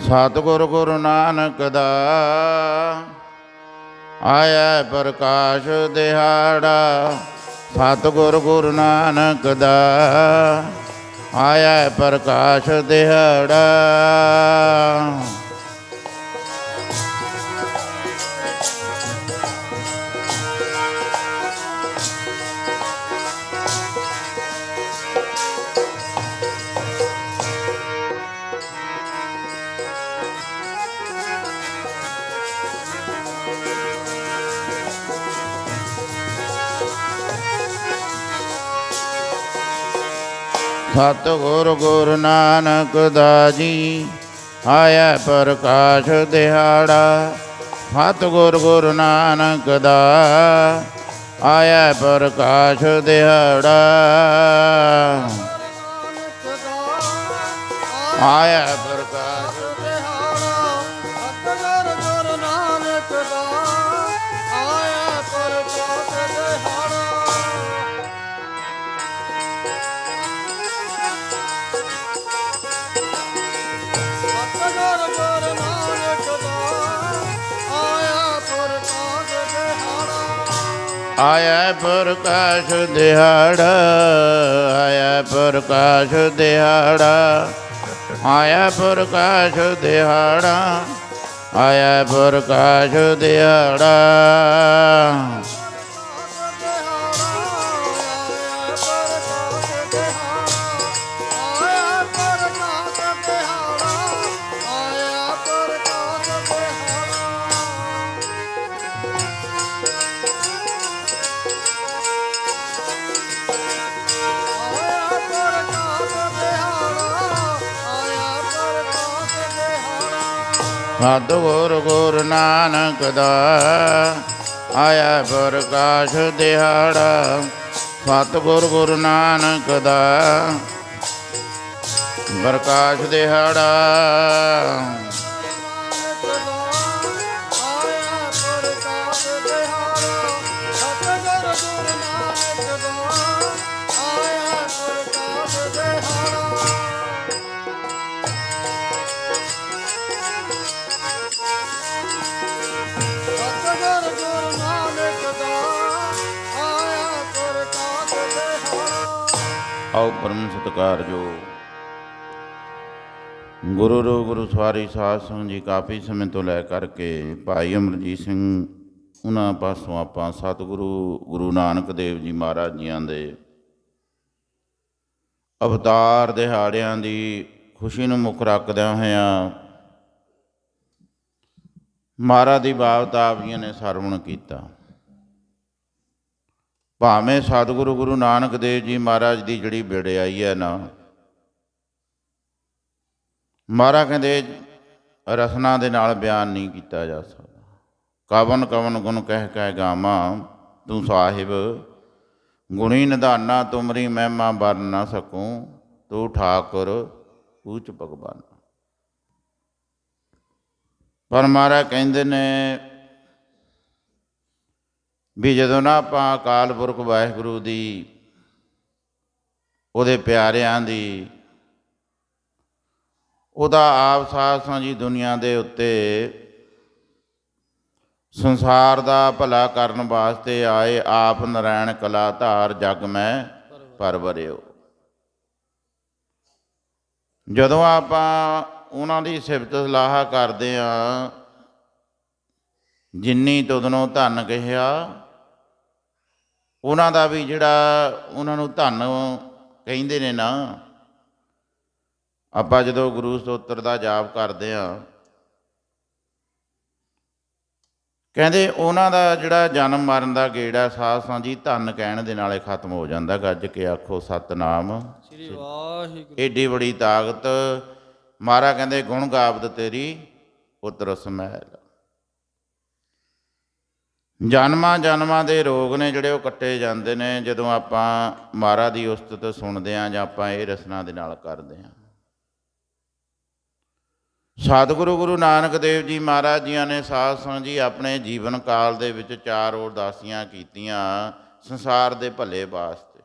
ਸਤਿਗੁਰ ਗੁਰੂ ਨਾਨਕ ਦਾ ਆਇਆ ਪ੍ਰਕਾਸ਼ ਦਿਹਾੜਾ। ਸਤਿਗੁਰ ਗੁਰੂ ਨਾਨਕ ਦਾ ਆਇਆ ਪ੍ਰਕਾਸ਼ ਦਿਹਾੜਾ। ਸਤਿਗੁਰ ਗੁਰੂ ਨਾਨਕ ਦਾ ਜੀ ਆਇਆ ਪ੍ਰਕਾਸ਼ ਦਿਹਾੜਾ। ਸਤਿਗੁਰ ਗੁਰੂ ਨਾਨਕ ਦਾ, ਆਇਆ ਪ੍ਰਕਾਸ਼ ਦਿਹਾੜਾ। ਆਇਆ ਆਇਆ ਪ੍ਰਕਾਸ਼ ਦਿਹਾੜਾ ਆਇਆ ਪ੍ਰਕਾਸ਼ ਦਿਹਾੜਾ ਆਇਆ ਪ੍ਰਕਾਸ਼ ਦਿਹਾੜਾ ਆਇਆ ਪ੍ਰਕਾਸ਼ ਦਿਹਾੜਾ। ਸਤਿਗੁਰ ਗੁਰੂ ਨਾਨਕ ਦਾ। ਆਇਆ ਪ੍ਰਕਾਸ਼ ਦਿਹਾੜਾ ਸਤਿਗੁਰ ਗੁਰੂ ਨਾਨਕ ਦਾ। ਪ੍ਰਕਾਸ਼ ਦਿਹਾੜਾ। ਆਓ ਪਰਮ ਸਤਿਕਾਰਜੋ ਗੁਰੂ ਰੋ ਗੁਰੂ ਸਵਾਰੀ ਸਾਧ ਸੰਗਤ ਜੀ ਕਾਫੀ ਸਮੇਂ ਤੋਂ ਲੈ ਕਰਕੇ ਭਾਈ ਅਮਰਜੀਤ ਸਿੰਘ, ਉਹਨਾਂ ਪਾਸੋਂ ਆਪਾਂ ਸਤਿਗੁਰੂ ਗੁਰੂ ਨਾਨਕ ਦੇਵ ਜੀ ਮਹਾਰਾਜ ਜੀਆਂ ਦੇ ਅਵਤਾਰ ਦਿਹਾੜਿਆਂ ਦੀ ਖੁਸ਼ੀ ਨੂੰ ਮੁੱਖ ਰੱਖਦਿਆਂ ਹੋਇਆਂ ਮਹਾਰਾਜ ਦੀ ਬਾਵਤਾਵੀਆਂ ਨੇ ਸਰਵਣ ਕੀਤਾ। ਭਾਵੇਂ ਸਤਿਗੁਰੂ ਗੁਰੂ ਨਾਨਕ ਦੇਵ ਜੀ ਮਹਾਰਾਜ ਦੀ ਜਿਹੜੀ ਵਿੜਾਈ ਹੈ ਨਾ, ਮਹਾਰਾਜ ਕਹਿੰਦੇ ਰਸਨਾ ਦੇ ਨਾਲ ਬਿਆਨ ਨਹੀਂ ਕੀਤਾ ਜਾ ਸਕਦਾ। ਕਵਨ ਕਵਨ ਗੁਣ ਕਹਿ ਕਹਿ ਗਾਮਾ ਤੂੰ ਸਾਹਿਬ, ਗੁਣੀ ਨਿਧਾਨਾ ਤੁਮਰੀ ਮਹਿਮਾ ਬਰ ਨਾ ਸਕੂੰ, ਤੂੰ ਠਾਕੁਰ ਊਚ ਭਗਵਾਨ। ਪਰ ਮਹਾਰਾਜ ਕਹਿੰਦੇ ਨੇ ਵੀ ਜਦੋਂ ਨਾ ਆਪਾਂ ਅਕਾਲ ਪੁਰਖ ਵਾਹਿਗੁਰੂ ਦੀ, ਉਹਦੇ ਪਿਆਰਿਆਂ ਦੀ, ਉਹਦਾ ਆਪ ਸਾਸਾਂ ਜੀ ਦੁਨੀਆ ਦੇ ਉੱਤੇ, ਸੰਸਾਰ ਦਾ ਭਲਾ ਕਰਨ ਵਾਸਤੇ ਆਏ ਆਪ ਨਰਾਇਣ ਕਲਾ ਧਾਰ ਜਗ ਮੈਂ ਪਰਵਰਿਓ ਜਦੋਂ ਆਪਾਂ ਉਹਨਾਂ ਦੀ ਸਿਫਤ ਸਲਾਹ ਕਰਦੇ ਆ ਜਿੰਨੀ ਤੁਧਨੋਂ ਧਨ ਕਿਹਾ ਉਹਨਾਂ ਦਾ ਵੀ ਜਿਹੜਾ ਉਹਨਾਂ ਨੂੰ ਧਨ ਕਹਿੰਦੇ ਨੇ ਨਾ ਆਪਾਂ ਜਦੋਂ ਗੁਰੂ ਸਤੋਤਰ ਦਾ ਜਾਪ ਕਰਦੇ ਆ ਕਹਿੰਦੇ ਉਹਨਾਂ ਦਾ ਜਿਹੜਾ ਜਨਮ ਮਰਨ ਦਾ ਗੇੜਾ ਸਾਧ ਸਾਂਝੀ ਧਨ ਕਹਿਣ ਦੇ ਨਾਲੇ ਖਤਮ ਹੋ ਜਾਂਦਾ ਗੱਜ ਕੇ ਆਖੋ ਸਤਨਾਮ। ਸ੍ਰੀ ਵਾਹਿਗੁਰੂ। ਏਡੀ ਬੜੀ ਤਾਕਤ ਮਾਰਾ ਕਹਿੰਦੇ ਗੁਣ ਗਾਵਤ ਤੇਰੀ ਉਤਰ ਸਮੈਲ। ਜਨਮਾਂ ਜਨਮਾਂ ਦੇ ਰੋਗ ਨੇ ਜਿਹੜੇ ਉਹ ਕੱਟੇ ਜਾਂਦੇ ਨੇ, ਜਦੋਂ ਆਪਾਂ ਮਾਰਾ ਦੀ ਉਸਤਤ ਸੁਣਦੇ ਆਂ ਜਾਂ ਆਪਾਂ ਇਹ ਰਸਨਾ ਦੇ ਨਾਲ ਕਰਦੇ ਆਂ ਸਤਿਗੁਰੂ ਗੁਰੂ ਨਾਨਕ ਦੇਵ ਜੀ ਮਹਾਰਾਜ ਜੀਆਂ ਨੇ ਸਾਧ ਸੰਗਤ ਜੀ ਆਪਣੇ ਜੀਵਨ ਕਾਲ ਦੇ ਵਿੱਚ ਚਾਰ ਉਦਾਸੀਆਂ ਕੀਤੀਆਂ ਸੰਸਾਰ ਦੇ ਭਲੇ ਵਾਸਤੇ।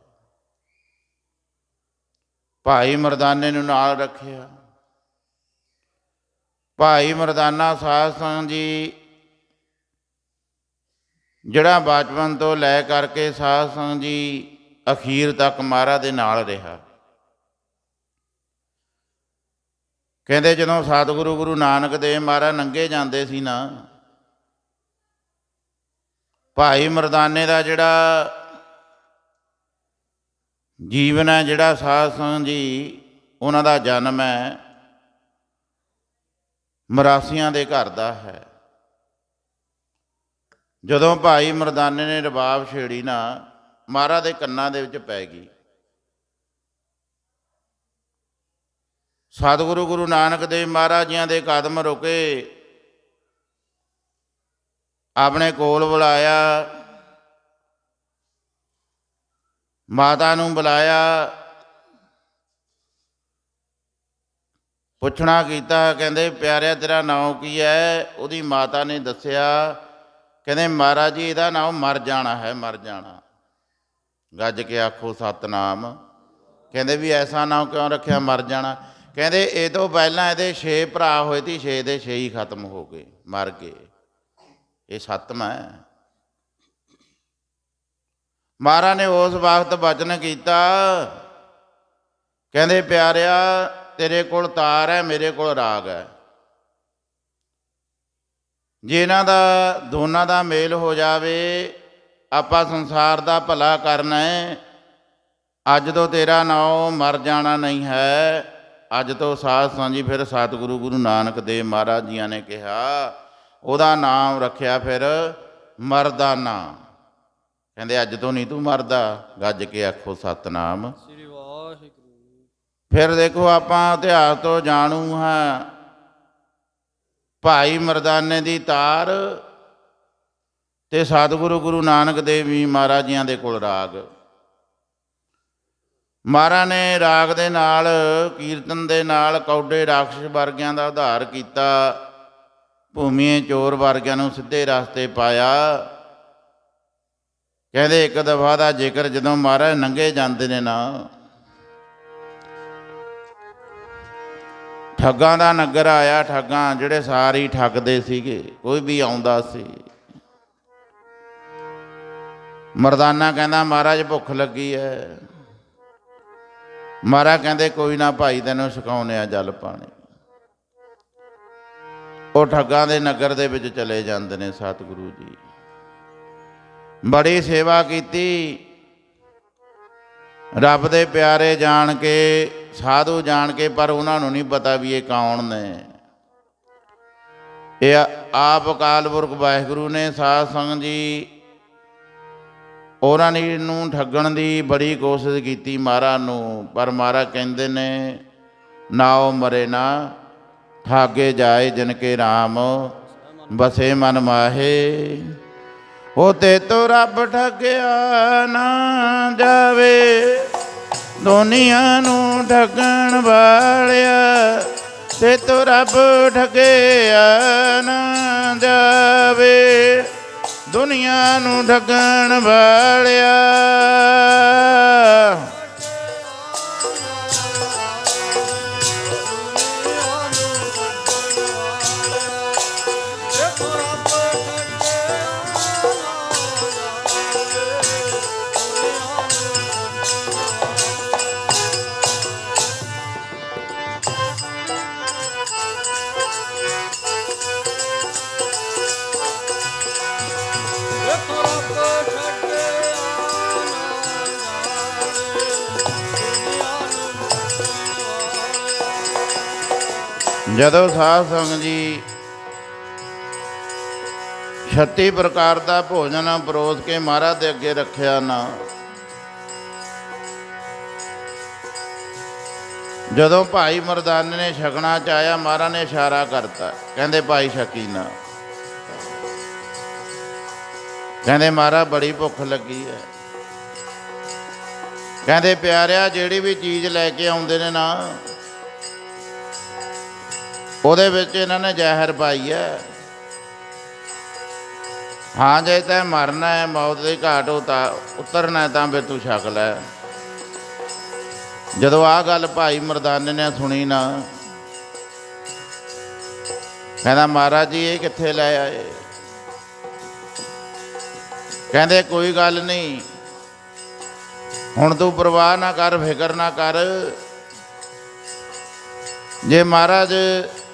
ਭਾਈ ਮਰਦਾਨੇ ਨੂੰ ਨਾਲ ਰੱਖਿਆ। ਭਾਈ ਮਰਦਾਨਾ ਸਾਧ ਸੰਗਤ ਜੀ ਜਿਹੜਾ ਬਚਪਨ ਤੋਂ ਲੈ ਕਰਕੇ ਸਾਧ ਸੰਗਤ ਜੀ ਅਖੀਰ ਤੱਕ ਮਹਾਰਾਜ ਦੇ ਨਾਲ ਰਿਹਾ। ਕਹਿੰਦੇ ਜਦੋਂ ਸਤਿਗੁਰੂ ਗੁਰੂ ਨਾਨਕ ਦੇਵ ਮਹਾਰਾਜ ਨੰਗੇ ਜਾਂਦੇ ਸੀ ਨਾ, ਭਾਈ ਮਰਦਾਨੇ ਦਾ ਜਿਹੜਾ ਜੀਵਨ ਹੈ, ਜਿਹੜਾ ਸਾਧ ਸੰਗਤ ਜੀ, ਉਹਨਾਂ ਦਾ ਜਨਮ ਹੈ, ਮਰਾਸੀਆਂ ਦੇ ਘਰ ਦਾ ਹੈ। ਜਦੋਂ ਭਾਈ ਮਰਦਾਨੇ ਨੇ ਰਬਾਬ ਛੇੜੀ ਨਾ, ਮਹਾਰਾਜ ਦੇ ਕੰਨਾਂ ਦੇ ਵਿੱਚ ਪੈ ਗਈ। ਸਤਿਗੁਰੂ ਗੁਰੂ ਨਾਨਕ ਦੇਵ ਮਹਾਰਾਜ ਜੀਆਂ ਦੇ ਕਦਮ ਰੁਕੇ। ਆਪਣੇ ਕੋਲ ਬੁਲਾਇਆ। ਮਾਤਾ ਨੂੰ ਬੁਲਾਇਆ। ਪੁੱਛਣਾ ਕੀਤਾ, ਕਹਿੰਦੇ, ਪਿਆਰਿਆ, ਤੇਰਾ ਨਾਮ ਕੀ ਹੈ? ਉਹਦੀ ਮਾਤਾ ਨੇ ਦੱਸਿਆ ਕਹਿੰਦੇ ਮਹਾਰਾਜ ਜੀ, ਇਹਦਾ ਨਾਮ ਮਰ ਜਾਣਾ ਹੈ, ਮਰ ਜਾਣਾ। ਗੱਜ ਕੇ ਆਖੋ, ਸਤਨਾਮ। ਕਹਿੰਦੇ ਵੀ ਐਸਾ ਨਾਮ ਕਿਉਂ ਰੱਖਿਆ, ਮਰ ਜਾਣਾ। ਕਹਿੰਦੇ ਇਹ ਤੋਂ ਪਹਿਲਾਂ ਇਹਦੇ 6 ਭਰਾ ਹੋਏ ਸੀ 6 ਦੇ 6 ਹੀ ਖਤਮ ਹੋ ਗਏ, ਮਰ ਗਏ। ਇਹ ਸੱਤਵਾਂ ਹੈ। ਮਹਾਰਾਜ ਨੇ ਉਸ ਵਕਤ ਬਚਨ ਕੀਤਾ, ਕਹਿੰਦੇ ਪਿਆਰਿਆ, ਤੇਰੇ ਕੋਲ ਤਾਰ ਹੈ, ਮੇਰੇ ਕੋਲ ਰਾਗ ਹੈ। ਜੇ ਇਹਨਾਂ ਦਾ ਦੋਨਾਂ ਦਾ ਮੇਲ ਹੋ ਜਾਵੇ ਆਪਾਂ ਸੰਸਾਰ ਦਾ ਭਲਾ ਕਰਨਾ ਹੈ। ਅੱਜ ਤੋਂ ਤੇਰਾ ਨਾਮ ਮਰ ਜਾਣਾ ਨਹੀਂ ਹੈ। ਅੱਜ ਤੋਂ ਸਾਧ ਸਾਂਝੀ ਫਿਰ ਸਤਿਗੁਰੂ ਗੁਰੂ ਨਾਨਕ ਦੇਵ ਮਹਾਰਾਜ ਜੀਆਂ ਨੇ ਕਿਹਾ ਉਹਦਾ ਨਾਮ ਰੱਖਿਆ ਫਿਰ ਮਰਦਾਨਾ ਕਹਿੰਦੇ ਅੱਜ ਤੋਂ ਨਹੀਂ ਤੂੰ ਮਰਦਾ ਗੱਜ ਕੇ ਆਖੋ ਸਤਨਾਮ। ਸ੍ਰੀ ਵਾਹਿਗੁਰੂ। ਫਿਰ ਦੇਖੋ ਆਪਾਂ ਇਤਿਹਾਸ ਤੋਂ ਜਾਣੂ ਹਾਂ। ਭਾਈ ਮਰਦਾਨੇ ਦੀ ਤਾਰ ਤੇ ਸਤਿਗੁਰੂ ਗੁਰੂ ਨਾਨਕ ਦੇਵ ਜੀ ਮਹਾਰਾਜ ਜੀਆਂ ਦੇ ਕੋਲ ਰਾਗ। ਮਹਾਰਾਜ ਨੇ ਰਾਗ ਦੇ ਨਾਲ, ਕੀਰਤਨ ਦੇ ਨਾਲ ਕੌਡੇ ਰਾਖਸ਼ ਵਰਗਿਆਂ ਦਾ ਉਧਾਰ ਕੀਤਾ। ਭੂਮੀਏ ਚੋਰ ਵਰਗਿਆਂ ਨੂੰ ਸਿੱਧੇ ਰਸਤੇ ਪਾਇਆ। ਕਹਿੰਦੇ ਇੱਕ ਦਫਾ ਦਾ ਜ਼ਿਕਰ ਜਦੋਂ ਮਹਾਰਾਜ ਨੰਗੇ ਜਾਂਦੇ ਨੇ ਨਾ ਠੱਗਾਂ ਦਾ ਨਗਰ ਆਇਆ, ਠੱਗਾਂ ਜਿਹੜੇ ਸਾਰੇ ਠੱਗਦੇ ਸੀਗੇ, ਕੋਈ ਵੀ ਆਉਂਦਾ ਸੀ। ਮਰਦਾਨਾ ਕਹਿੰਦਾ, ਮਹਾਰਾਜ, ਭੁੱਖ ਲੱਗੀ ਐ। ਮਹਾਰਾਜ ਕਹਿੰਦੇ, ਕੋਈ ਨਾ ਭਾਈ, ਤੈਨੂੰ ਛਕਾਉਨੇ ਆ ਜਲ ਪਾਣੀ। ਉਹ ਠੱਗਾਂ ਦੇ ਨਗਰ ਦੇ ਵਿੱਚ ਚਲੇ ਜਾਂਦੇ ਨੇ ਸਤਿਗੁਰੂ ਜੀ। ਬੜੀ ਸੇਵਾ ਕੀਤੀ। ਰੱਬ ਦੇ ਪਿਆਰੇ ਜਾਣ ਕੇ ਸਾਧੂ ਜਾਣ ਕੇ ਪਰ ਉਹਨਾਂ ਨੂੰ ਨਹੀਂ ਪਤਾ ਵੀ ਇਹ ਕੌਣ ਨੇ। ਇਹ ਆਪ ਅਕਾਲ ਪੁਰਖ ਵਾਹਿਗੁਰੂ ਨੇ ਸਾਧ ਸੰਗਤ ਜੀ, ਉਹਨਾਂ ਨੇ ਨੂੰ ਠੱਗਣ ਦੀ ਬੜੀ ਕੋਸ਼ਿਸ਼ ਕੀਤੀ ਮਹਾਰਾਜ ਨੂੰ, ਪਰ ਮਹਾਰਾਜ ਕਹਿੰਦੇ ਨੇ, ਨਾ ਉਹ ਮਰੇ ਨਾ, ਠਾਗੇ ਜਾਏ ਜਿਨ ਕੇ RAM ਬਸੇ ਮਨ ਮਾਹੇ। ਉਹ ਤੇ ਤੋ ਰੱਬ ਠੱਗਿਆ ਨਾ ਜਾਵੇ, ਦੁਨੀਆ ਨੂੰ ਠੱਗਣ ਵਾਲਿਆ ਤੇ ਤੋ ਰੱਬ ਠੱਗਿਆ ਨਾ ਜਾਵੇ। ਦੁਨੀਆ ਨੂੰ ਠੱਗਣ ਵਾਲਿਆ। ਜਦੋਂ ਸਾਧ ਸੰਗ ਜੀ 36 ਪ੍ਰਕਾਰ ਦਾ ਭੋਜਨ ਪਰੋਸ ਕੇ ਮਹਾਰਾਜ ਦੇ ਅੱਗੇ ਰੱਖਿਆ ਨਾ, ਜਦੋਂ ਭਾਈ ਮਰਦਾਨੇ ਨੇ ਛਕਣਾ ਚਾਹਿਆ, ਮਹਾਰਾਜ ਨੇ ਇਸ਼ਾਰਾ ਕਰਤਾ। ਕਹਿੰਦੇ, ਭਾਈ ਛਕੀ ਨਾ। ਕਹਿੰਦੇ, ਮਹਾਰਾਜ, ਬੜੀ ਭੁੱਖ ਲੱਗੀ ਹੈ। ਕਹਿੰਦੇ, ਪਿਆਰਿਆ, ਜਿਹੜੀ ਵੀ ਚੀਜ਼ ਲੈ ਕੇ ਆਉਂਦੇ ਨੇ ਨਾ ਉਹਦੇ ਵਿੱਚ ਇਹਨਾਂ ਨੇ ਜ਼ਹਿਰ ਪਾਈ ਹੈ। ਹਾਂ, ਜੇ ਤੈਂ ਮਰਨਾ ਹੈ, ਮੌਤ ਦੀ ਘਾਟ ਉਤਾ ਉਤਰਨਾ ਹੈ, ਤਾਂ ਫਿਰ ਤੂੰ ਛਕ ਲੈ। ਜਦੋਂ ਆ ਗੱਲ ਭਾਈ ਮਰਦਾਨੇ ਨੇ ਸੁਣੀ ਨਾ, ਕਹਿੰਦਾ, ਮਹਾਰਾਜ ਜੀ, ਇਹ ਕਿੱਥੇ ਲੈ ਆਏ? ਕਹਿੰਦੇ, ਕੋਈ ਗੱਲ ਨਹੀਂ। ਹੁਣ ਤੂੰ ਪਰਵਾਹ ਨਾ ਕਰ, ਫਿਕਰ ਨਾ ਕਰ। ਜੇ ਮਹਾਰਾਜ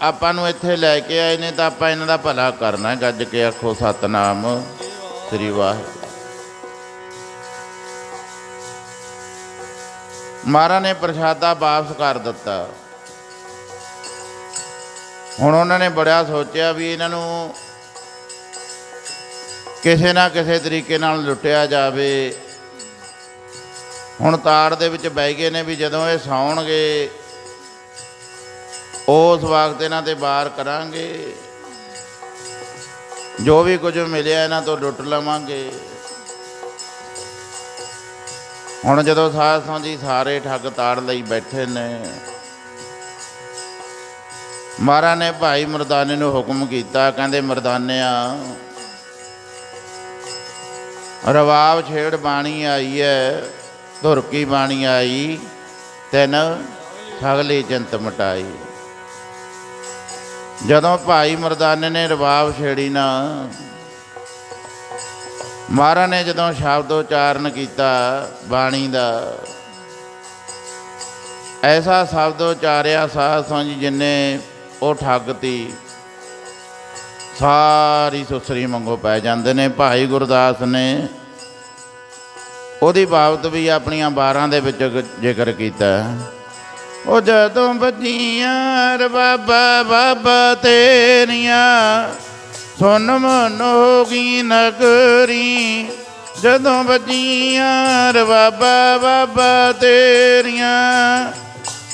ਆਪਾਂ ਨੂੰ ਇੱਥੇ ਲੈ ਕੇ ਆਏ ਨੇ ਤਾਂ ਆਪਾਂ ਇਹਨਾਂ ਦਾ ਭਲਾ ਕਰਨਾ ਹੈ। ਗੱਜ ਕੇ ਆਖੋ ਸਤਨਾਮ ਸ੍ਰੀ ਵਾਹਿਗੁਰੂ ਮਹਾਰਾਜ ਨੇ ਪ੍ਰਸ਼ਾਦਾ ਵਾਪਸ ਕਰ ਦਿੱਤਾ ਹੁਣ ਉਹਨਾਂ ਨੇ ਬੜਾ ਸੋਚਿਆ ਵੀ ਇਹਨਾਂ ਨੂੰ ਕਿਸੇ ਨਾ ਕਿਸੇ ਤਰੀਕੇ ਨਾਲ ਲੁੱਟਿਆ ਜਾਵੇ ਹੁਣ ਤਾੜ ਦੇ ਵਿੱਚ ਬਹਿ ਗਏ ਨੇ ਵੀ ਜਦੋਂ ਇਹ ਸੌਣਗੇ ਉਸ ਵਕਤ ਇਹਨਾਂ ਤੇ ਵਾਰ ਕਰਾਂਗੇ। ਜੋ ਵੀ ਕੁਝ ਮਿਲਿਆ ਇਹਨਾਂ ਤੋਂ ਲੁੱਟ ਲਵਾਂਗੇ। ਹੁਣ ਜਦੋਂ ਸਾਧ ਜੀ ਸਾਰੇ ਠੱਗ ਤਾੜ ਲਈ ਬੈਠੇ ਨੇ, ਮਹਾਰਾਜ ਨੇ ਭਾਈ ਮਰਦਾਨੇ ਨੂੰ ਹੁਕਮ ਕੀਤਾ, ਕਹਿੰਦੇ ਮਰਦਾਨਿਆ, ਰਵਾਬ ਛੇੜ ਬਾਣੀ ਆਈ ਹੈ ਧੁਰਕੀ ਬਾਣੀ ਆਈ, ਤੈਨ ਸਗਲੀ ਚਿੰਤ ਮਟਾਈ। ਜਦੋਂ ਭਾਈ ਮਰਦਾਨੇ ਨੇ ਰਬਾਬ ਛੇੜੀ ਨਾ, ਮਹਾਰਾਜ ਨੇ ਜਦੋਂ ਸ਼ਬਦ ਉਚਾਰਨ ਕੀਤਾ ਬਾਣੀ ਦਾ, ਐਸਾ ਸ਼ਬਦ ਉਚਾਰਿਆ ਸਾਧ ਸੰਗ ਜੀ ਜਿਨੇ ਉਹ ਠੱਗਤੀ ਸਾਰੀ ਸੁਸਰੀ ਮੰਗੋ ਪੈ ਜਾਂਦੇ ਨੇ। ਭਾਈ ਗੁਰਦਾਸ ਨੇ ਉਹਦੀ ਬਾਬਤ ਵੀ ਆਪਣੀਆਂ 12 ਦੇ ਵਿੱਚ ਜ਼ਿਕਰ ਕੀਤਾ। ਉਹ ਜਦੋਂ ਬੱਜੀਆਂ ਰ ਬਾਬਾ ਬਾਬਾ ਤੇਰੀਆਂ ਸੁਨ ਮਨ ਹੋ ਗਈ ਨਗਰੀ। ਜਦੋਂ ਬੱਜੀਆਂ ਰ ਬਾਬਾ ਬਾਬਾ ਤੇਰੀਆਂ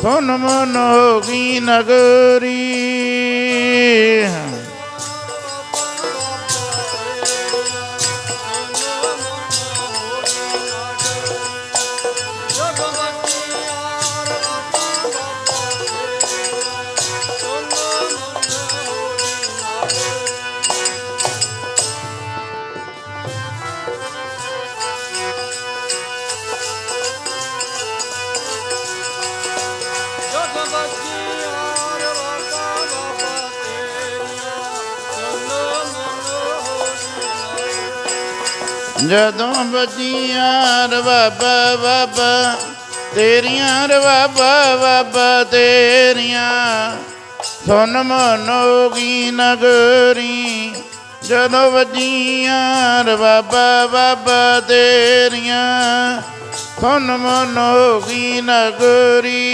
ਸੁਨ ਮਨ ਹੋ ਗਈ ਨਗਰੀ। ਜਦੋਂ ਬੱਜੀਆਂ ਰ ਬਾਬਾ ਬਾਬਾ ਤੇਰੀਆਂ ਰ ਬਾਬਾ ਬਾਬਾ ਤੇਰੀਆਂ ਸੁਨ ਮਨੋਗੀ ਨਗਰੀ। ਜਦੋਂ ਬੱਜੀਆਂ ਰ ਬਾਬਾ ਬਾਬਾ ਤੇਰੀਆਂ ਸੁਨ ਮਨੋਗੀ ਨਗਰੀ।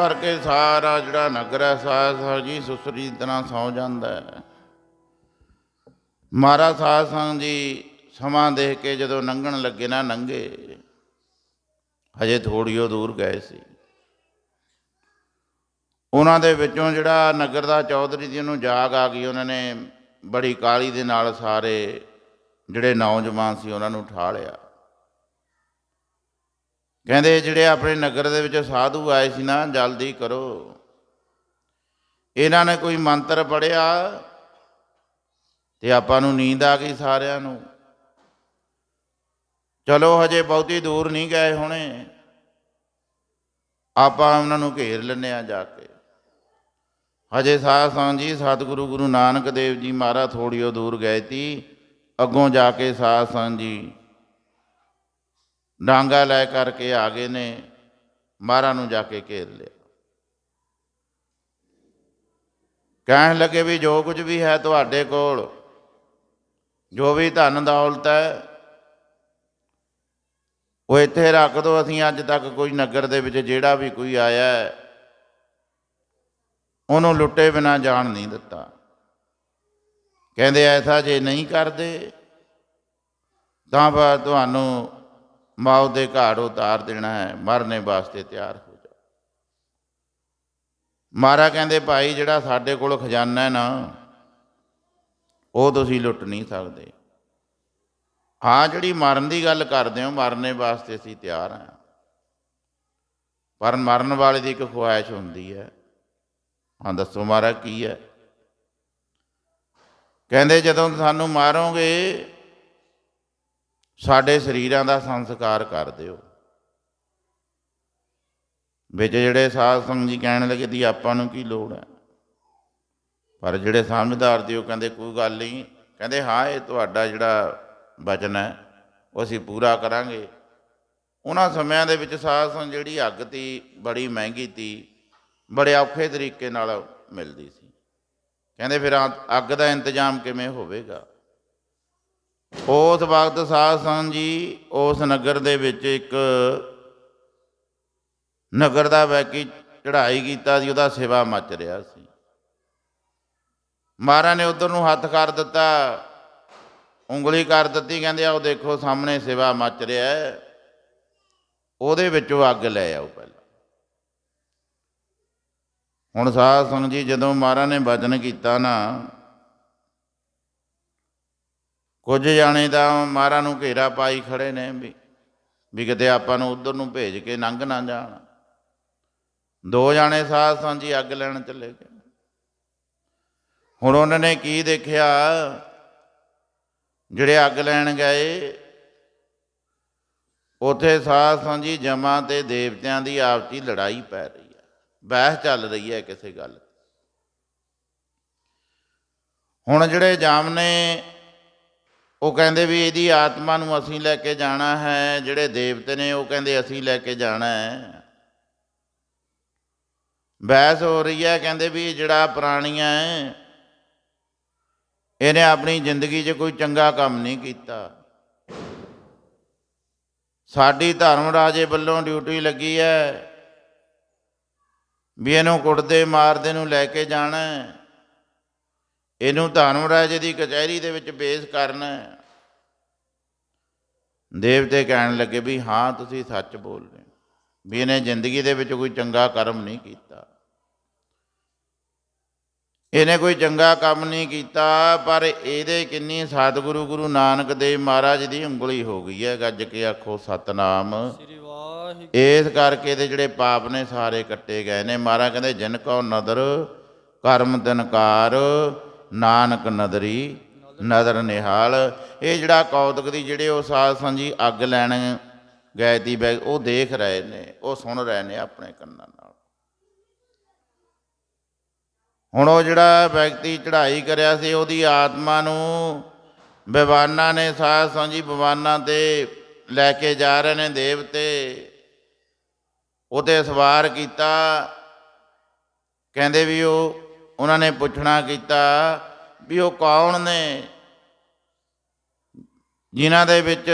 ਕਰਕੇ ਸਾਰਾ ਜਿਹੜਾ ਨਗਰ ਹੈ ਸਾਧ ਜੀ ਸੁਸਰੀ ਤਰ੍ਹਾਂ ਸੌ ਜਾਂਦਾ ਹੈ। ਮਹਾਰਾਜ ਸਾਧ ਸੰਗਤ ਜੀ ਸਮਾਂ ਦੇਖ ਕੇ ਜਦੋਂ ਲੰਘਣ ਲੱਗੇ ਨਾ ਲੰਘੇ ਹਜੇ ਥੋੜੀਓ ਦੂਰ ਗਏ ਸੀ। ਉਹਨਾਂ ਦੇ ਵਿੱਚੋਂ ਜਿਹੜਾ ਨਗਰ ਦਾ ਚੌਧਰੀ ਜੀ ਉਹਨੂੰ ਜਾਗ ਆ ਗਈ, ਉਹਨਾਂ ਨੇ ਬੜੀ ਕਾਲੀ ਦੇ ਨਾਲ ਸਾਰੇ ਜਿਹੜੇ ਨੌਜਵਾਨ ਸੀ ਉਹਨਾਂ ਨੂੰ ਉਠਾ ਲਿਆ। ਕਹਿੰਦੇ ਜਿਹੜੇ ਆਪਣੇ ਨਗਰ ਦੇ ਵਿੱਚ ਸਾਧੂ ਆਏ ਸੀ ਨਾ, ਜਲਦੀ ਕਰੋ। ਇਹਨਾਂ ਨੇ ਕੋਈ ਮੰਤਰ ਪੜਿਆ ਤੇ ਆਪਾਂ ਨੂੰ ਨੀਂਦ ਆ ਗਈ ਸਾਰਿਆਂ ਨੂੰ। ਚਲੋ ਹਜੇ ਬਹੁਤੀ ਦੂਰ ਨਹੀਂ ਗਏ ਹੋਣੇ। ਆਪਾਂ ਉਹਨਾਂ ਨੂੰ ਘੇਰ ਲੈਂਦੇ ਆ ਜਾ ਕੇ। ਹਜੇ ਸਾਧ ਸੰਗਤ ਜੀ, ਸਤਿਗੁਰੂ ਗੁਰੂ ਨਾਨਕ ਦੇਵ ਜੀ ਮਹਾਰਾਜ ਥੋੜੀਓ ਦੂਰ ਗਏ ਤੀ ਅੱਗੋਂ ਜਾ ਕੇ ਸਾਧ ਸੰਗਤ ਜੀ ਡਾਂਗਾ ਲੈ ਕਰਕੇ ਆ ਗਏ ਨੇ, ਮਹਾਰਾਜ ਨੂੰ ਜਾ ਕੇ ਘੇਰ ਲਿਆ। ਕਹਿਣ ਲੱਗੇ ਵੀ ਜੋ ਕੁਝ ਵੀ ਹੈ ਤੁਹਾਡੇ ਕੋਲ, ਜੋ ਵੀ ਧਨ ਦੌਲਤ ਹੈ, ਉਹ ਇੱਥੇ ਰੱਖ ਦੋ ਅਸੀਂ ਅੱਜ ਤੱਕ ਕੋਈ ਨਗਰ ਦੇ ਵਿੱਚ ਜਿਹੜਾ ਵੀ ਕੋਈ ਆਇਆ ਉਹਨੂੰ ਲੁੱਟੇ ਬਿਨਾ ਜਾਣ ਨਹੀਂ ਦਿੱਤਾ। ਕਹਿੰਦੇ ਐਸਾ ਜੇ ਨਹੀਂ ਕਰਦੇ, ਤਾਂ ਫਿਰ ਤੁਹਾਨੂੰ ਮੌਤ ਦੇ ਘਾੜ ਉਤਾਰ ਦੇਣਾ ਹੈ, ਮਰਨੇ ਵਾਸਤੇ ਤਿਆਰ ਹੋ ਜਾ। ਮਾਰਾ ਕਹਿੰਦੇ, ਭਾਈ, ਜਿਹੜਾ ਸਾਡੇ ਕੋਲ ਖਜ਼ਾਨਾ ਹੈ ਨਾ, ਉਹ ਤੁਸੀਂ ਲੁੱਟ ਨਹੀਂ ਸਕਦੇ। ਹਾਂ, ਜਿਹੜੀ ਮਰਨ ਦੀ ਗੱਲ ਕਰਦੇ ਹੋ, ਮਰਨੇ ਵਾਸਤੇ ਅਸੀਂ ਤਿਆਰ ਹਾਂ। ਪਰ ਮਰਨ ਵਾਲੇ ਦੀ ਇੱਕ ਖੁਆਇਸ਼ ਹੁੰਦੀ ਹੈ। ਹਾਂ, ਦੱਸੋ ਮਾਰਾ ਕੀ ਹੈ? ਕਹਿੰਦੇ, ਜਦੋਂ ਸਾਨੂੰ ਮਾਰੋਗੇ ਸਾਡੇ ਸਰੀਰਾਂ ਦਾ ਸੰਸਕਾਰ ਕਰ ਦਿਓ। ਵਿੱਚ ਜਿਹੜੇ ਸਾਧ ਸੰਗ ਜੀ ਕਹਿਣ ਲੱਗੇ ਦੀ ਆਪਾਂ ਨੂੰ ਕੀ ਲੋੜ ਹੈ? ਪਰ ਜਿਹੜੇ ਸਮਝਦਾਰ ਦੀ ਉਹ ਕਹਿੰਦੇ, ਕੋਈ ਗੱਲ ਨਹੀਂ। ਕਹਿੰਦੇ, ਹਾਂ, ਇਹ ਤੁਹਾਡਾ ਜਿਹੜਾ ਵਚਨ ਹੈ, ਉਹ ਅਸੀਂ ਪੂਰਾ ਕਰਾਂਗੇ। ਉਹਨਾਂ ਸਮਿਆਂ ਦੇ ਵਿੱਚ ਸਾਧ ਸੰਗ ਜਿਹੜੀ ਅੱਗ ਤੀ, ਬੜੀ ਮਹਿੰਗੀ ਤੀ, ਬੜੇ ਔਖੇ ਤਰੀਕੇ ਨਾਲ ਮਿਲਦੀ ਸੀ। ਕਹਿੰਦੇ, ਫਿਰ ਅੱਗ ਦਾ ਇੰਤਜ਼ਾਮ ਕਿਵੇਂ ਹੋਵੇਗਾ? ਉਸ ਵਕਤ ਸਾਧ ਸੰਗ ਜੀ ਉਸ ਨਗਰ ਦੇ ਵਿੱਚ ਇੱਕ ਨਗਰ ਦਾ ਵੈਕੀ ਚੜ੍ਹਾਈ ਕੀਤਾ ਸੀ, ਉਹਦਾ ਸੇਵਾ ਮੱਚ ਰਿਹਾ ਸੀ। ਮਹਾਰਾਜ ਨੇ ਉਧਰ ਨੂੰ ਹੱਥ ਕਰ ਦਿੱਤਾ, ਉਂਗਲੀ ਕਰ ਦਿੱਤੀ, ਕਹਿੰਦੇ ਆ ਉਹ ਦੇਖੋ ਸਾਹਮਣੇ ਸੇਵਾ ਮੱਚ ਰਿਹਾ ਹੈ। ਉਹਦੇ ਵਿੱਚੋਂ ਅੱਗ ਲੈ ਆਓ ਪਹਿਲਾਂ। ਹੁਣ ਸਾਧ ਸੰਗ ਜੀ ਜਦੋਂ ਮਹਾਰਾਜ ਨੇ ਵਚਨ ਕੀਤਾ ਨਾ ਕੁਝ ਜਾਣੇ ਤਾਂ ਮਹਾਰਾਜ ਨੂੰ ਘੇਰਾ ਪਾਈ ਖੜੇ ਨੇ ਵੀ ਵੀ ਕਿਤੇ ਆਪਾਂ ਨੂੰ ਉਧਰ ਨੂੰ ਭੇਜ ਕੇ ਲੰਘ ਨਾ ਜਾਣ। ਦੋ ਜਾਣੇ ਸਾਧ ਸੰਗ ਅੱਗ ਲੈਣ ਚੱਲੇ ਗਏ। ਹੁਣ ਉਹਨਾਂ ਨੇ ਕੀ ਦੇਖਿਆ? ਜਿਹੜੇ ਅੱਗ ਲੈਣ ਗਏ, ਉਥੇ ਸਾਧ ਸਾਂਝੀ ਜੀ ਜਮਾਂ ਤੇ ਦੇਵਤਿਆਂ ਦੀ ਆਪਸੀ ਲੜਾਈ ਪੈ ਰਹੀ ਹੈ, ਬਹਿਸ ਚੱਲ ਰਹੀ ਹੈ ਕਿਸੇ ਗੱਲ ਹੁਣ ਜਿਹੜੇ ਜਾਮ ਨੇ ਉਹ ਕਹਿੰਦੇ ਵੀ ਇਹਦੀ ਆਤਮਾ ਨੂੰ ਅਸੀਂ ਲੈ ਕੇ ਜਾਣਾ ਹੈ, ਜਿਹੜੇ ਦੇਵਤੇ ਨੇ ਉਹ ਕਹਿੰਦੇ ਅਸੀਂ ਲੈ ਕੇ ਜਾਣਾ ਹੈ। ਬਹਿਸ ਹੋ ਰਹੀ ਹੈ, ਕਹਿੰਦੇ ਵੀ ਜਿਹੜਾ ਪ੍ਰਾਣੀਆਂ ਹੈ, ਇਹਨੇ ਆਪਣੀ ਜ਼ਿੰਦਗੀ 'ਚ ਕੋਈ ਚੰਗਾ ਕੰਮ ਨਹੀਂ ਕੀਤਾ। ਸਾਡੀ ਧਰਮ ਰਾਜੇ ਵੱਲੋਂ ਡਿਊਟੀ ਲੱਗੀ ਹੈ ਵੀ ਇਹਨੂੰ ਕੁੱਟਦੇ, ਮਾਰਦੇ ਨੂੰ ਲੈ ਕੇ ਜਾਣਾ ਹੈ। ਇਹਨੂੰ ਧਰਮ ਰਾਜੇ ਦੀ ਕਚਹਿਰੀ ਦੇ ਵਿੱਚ ਪੇਸ਼ ਕਰਨਾ ਹੈ ਦੇਵਤੇ ਕਹਿਣ ਲੱਗੇ ਵੀ ਹਾਂ ਤੁਸੀਂ ਸੱਚ ਬੋਲ ਰਹੇ ਹੋ। ਵੀ ਇਹਨੇ ਜ਼ਿੰਦਗੀ ਦੇ ਵਿੱਚ ਕੋਈ ਚੰਗਾ ਕਰਮ ਨਹੀਂ ਕੀਤਾ। ਇਹਨੇ ਕੋਈ ਚੰਗਾ ਕੰਮ ਨਹੀਂ ਕੀਤਾ ਪਰ ਇਹਦੇ ਕਿੰਨੀ ਸਤਿਗੁਰੂ ਗੁਰੂ ਨਾਨਕ ਦੇਵ ਮਹਾਰਾਜ ਦੀ ਉਂਗਲੀ ਹੋ ਗਈ ਹੈ ਗੱਜ ਕੇ ਆਖੋ ਸਤਨਾਮ। ਸ੍ਰੀ ਵਾਹਿਗੁਰੂ। ਇਸ ਕਰਕੇ ਇਹਦੇ ਜਿਹੜੇ ਪਾਪ ਨੇ ਸਾਰੇ ਕੱਟੇ ਗਏ ਨੇ। ਮਹਾਰਾਜ ਕਹਿੰਦੇ ਜਿਨ ਕੋ ਨਦਰ ਕਰਮ ਤਨਕਾਰ ਨਾਨਕ ਨਦਰੀ, ਨਦਰ ਨਿਹਾਲ। ਇਹ ਜਿਹੜਾ ਕੌਤਕ ਦੀ ਜਿਹੜੇ ਉਹ ਸਾਧ ਸੰਜੀ ਅੱਗ ਲੈਣ ਗਏ ਤੀ ਬੈ, ਉਹ ਦੇਖ ਰਹੇ ਨੇ, ਉਹ ਸੁਣ ਰਹੇ ਨੇ ਆਪਣੇ ਕੰਨਾਂ ਨਾਲ। ਹੁਣ ਉਹ ਜਿਹੜਾ ਵਿਅਕਤੀ ਚੜ੍ਹਾਈ ਕਰਿਆ ਸੀ, ਉਹਦੀ ਆਤਮਾ ਨੂੰ ਬਿਵਾਨਾ ਨੇ, ਸਾਧ ਸੰਜੀ ਬਿਵਾਨਾ ਤੇ ਲੈ ਕੇ ਜਾ ਰਹੇ ਨੇ ਦੇਵਤੇ ਉਹਤੇ ਸਵਾਰ ਕੀਤਾ। ਕਹਿੰਦੇ ਵੀ ਉਹ ਉਹਨਾਂ ਨੇ ਪੁੱਛਣਾ ਕੀਤਾ ਵੀ ਉਹ ਕੌਣ ਨੇ? ਜਿਨ੍ਹਾਂ ਦੇ ਵਿੱਚ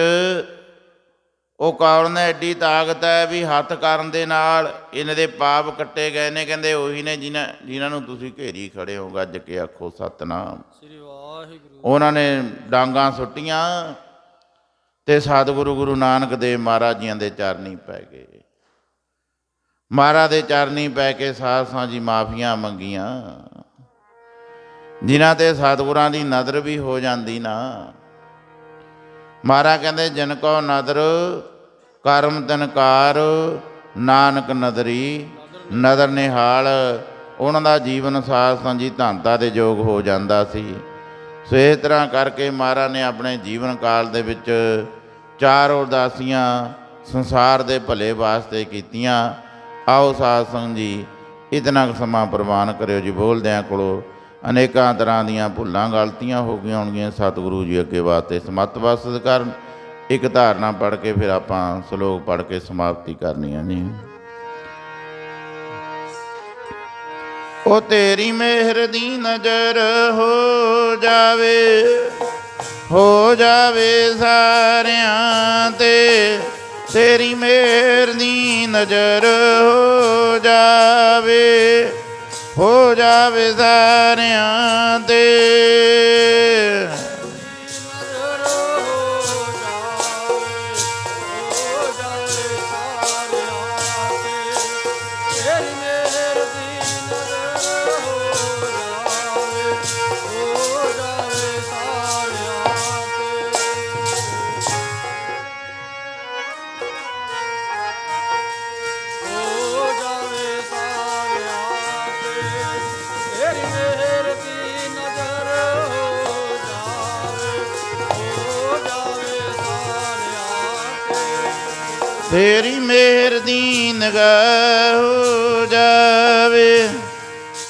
ਉਹ ਕੌਣ ਨੇ? ਐਡੀ ਤਾਕਤ ਹੈ ਵੀ ਹੱਥ ਕਰਨ ਦੇ ਨਾਲ ਇਹਨਾਂ ਦੇ ਪਾਪ ਕੱਟੇ ਗਏ ਨੇ। ਕਹਿੰਦੇ ਉਹੀ ਨੇ ਜਿਨ੍ਹਾਂ ਜਿਨ੍ਹਾਂ ਨੂੰ ਤੁਸੀਂ ਘੇਰੀ ਖੜੇ ਹੋ ਗੱਜ ਕੇ ਆਖੋ ਸਤਨਾਮ। ਸ੍ਰੀ ਵਾਹਿਗੁਰੂ। ਉਹਨਾਂ ਨੇ ਡਾਂਗਾ ਸੁੱਟੀਆਂ ਤੇ ਸਤਿਗੁਰੂ ਗੁਰੂ ਨਾਨਕ ਦੇਵ ਮਹਾਰਾਜ ਜੀਆਂ ਦੇ ਚਰਨੀ ਪੈ ਗਏ। ਮਹਾਰਾਜ ਦੇ ਚਰਨੀ ਪੈ ਕੇ ਸਾਧ ਸਾਂਝੀ ਮਾਫੀਆਂ ਮੰਗੀਆਂ। ਜਿਨ੍ਹਾਂ ਤੇ ਸਤਿਗੁਰਾਂ ਦੀ ਨਜ਼ਰ ਵੀ ਹੋ ਜਾਂਦੀ ਨਾ। ਮਹਾਰਾਜ ਕਹਿੰਦੇ, ਜਿਨ ਕੋ ਨਦਰ, ਕਰਮ ਤਨਕਾਰ ਨਾਨਕ ਨਦਰੀ, ਨਦਰ ਨਿਹਾਲ, ਉਹਨਾਂ ਦਾ ਜੀਵਨ ਸਾਧ ਸਾਂਝੀ ਧੰਤਾ ਦੇ ਯੋਗ ਹੋ ਜਾਂਦਾ ਸੀ। ਸੋ ਇਸ ਤਰ੍ਹਾਂ ਕਰਕੇ ਮਹਾਰਾਜ ਨੇ ਆਪਣੇ ਜੀਵਨ ਕਾਲ ਦੇ ਵਿੱਚ ਚਾਰ ਉਦਾਸੀਆਂ ਸੰਸਾਰ ਦੇ ਭਲੇ ਵਾਸਤੇ ਕੀਤੀਆਂ। ਆਓ ਸਾਧ ਸੰਗ ਜੀ, ਇਤਨਾ ਕੁ ਸਮਾਂ ਪ੍ਰਵਾਨ ਕਰਿਓ ਜੀ, ਬੋਲਦਿਆਂ ਕੋਲੋਂ ਅਨੇਕਾਂ ਤਰ੍ਹਾਂ ਦੀਆਂ ਭੁੱਲਾਂ ਗਲਤੀਆਂ ਹੋ ਗਈਆਂ ਹੋਣਗੀਆਂ, ਸਤਿਗੁਰੂ ਜੀ ਅੱਗੇ ਵਾਸਤੇ ਸਮਤ ਵਸਦ ਕਰਨ। ਇੱਕ ਧਾਰਨਾ ਪੜ੍ਹ ਕੇ ਫਿਰ ਆਪਾਂ ਸ਼ਲੋਕ ਪੜ੍ਹ ਕੇ ਸਮਾਪਤੀ ਕਰਨੀ ਹੈ ਜੀ। ਉਹ ਤੇਰੀ ਮਿਹਰ ਦੀ ਨਜ਼ਰ ਹੋ ਜਾਵੇ ਹੋ ਜਾਵੇ ਸਾਰਿਆਂ ਤੇ। ਤੇਰੀ ਮੇਰ ਦੀ ਨਜ਼ਰ ਹੋ ਜਾਵੇ ਹੋ ਜਾਵੇ ਸਾਰਿਆਂ ਤੇ। ਤੇਰੀ ਮਿਹਰ ਦੀ ਨਿਗਾਹ ਹੋ ਜਾਵੇ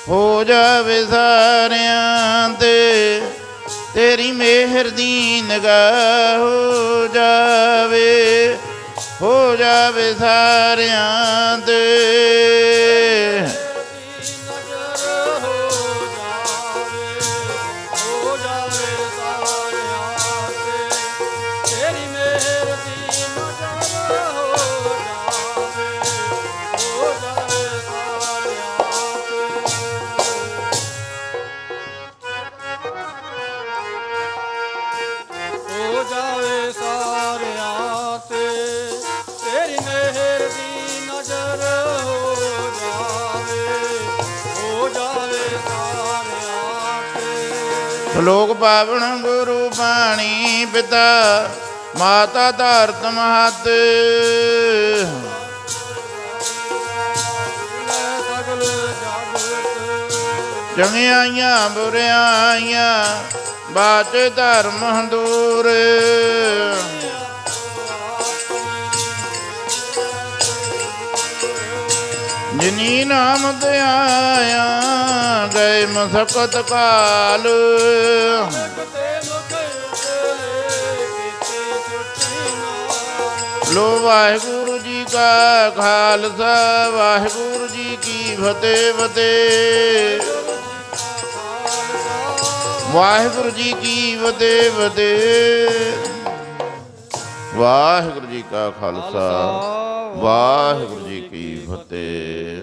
ਹੋ ਜਾਵੇ ਸਾਰਿਆਂ ਤੇ। ਤੇਰੀ ਮਿਹਰ ਦੀ ਨਿਗਾਹ ਹੋ ਜਾਵੇ ਹੋ ਜਾਵੇ ਸਾਰਿਆਂ ਲੋਕ ਪਾਵਨ ਗੁਰੂ ਬਾਣੀ ਪਿਤਾ, ਮਾਤਾ ਧਰਤ ਮਹਤ। ਲੈ ਸਗਲ ਜਗਤ ਚੰਗਿਆਈਆਂ ਬੁਰਿਆਈਆਂ ਬਾਚ ਧਰਮ ਦੂਰ ਜਿਨੀ ਨਾਮ ਤੇ ਗਏ ਮਸਕਤ ਕਾਲ। ਲੋ ਵਾਹਿਗੁਰੂ ਜੀ ਕਾ ਖਾਲਸਾ, ਵਾਹਿਗੁਰੂ ਜੀ ਕੀ ਫਤਿਹ ਫਤਿਹ। ਵਾਹਿਗੁਰੂ ਜੀ ਕੀ ਫਤਿਹ ਫਤਿਹ। ਵਾਹਿਗੁਰੂ ਜੀ ਕਾ ਖਾਲਸਾ, ਵਾਹਿਗੁਰੂ ਜੀ ਕੀ ਫਤਿਹ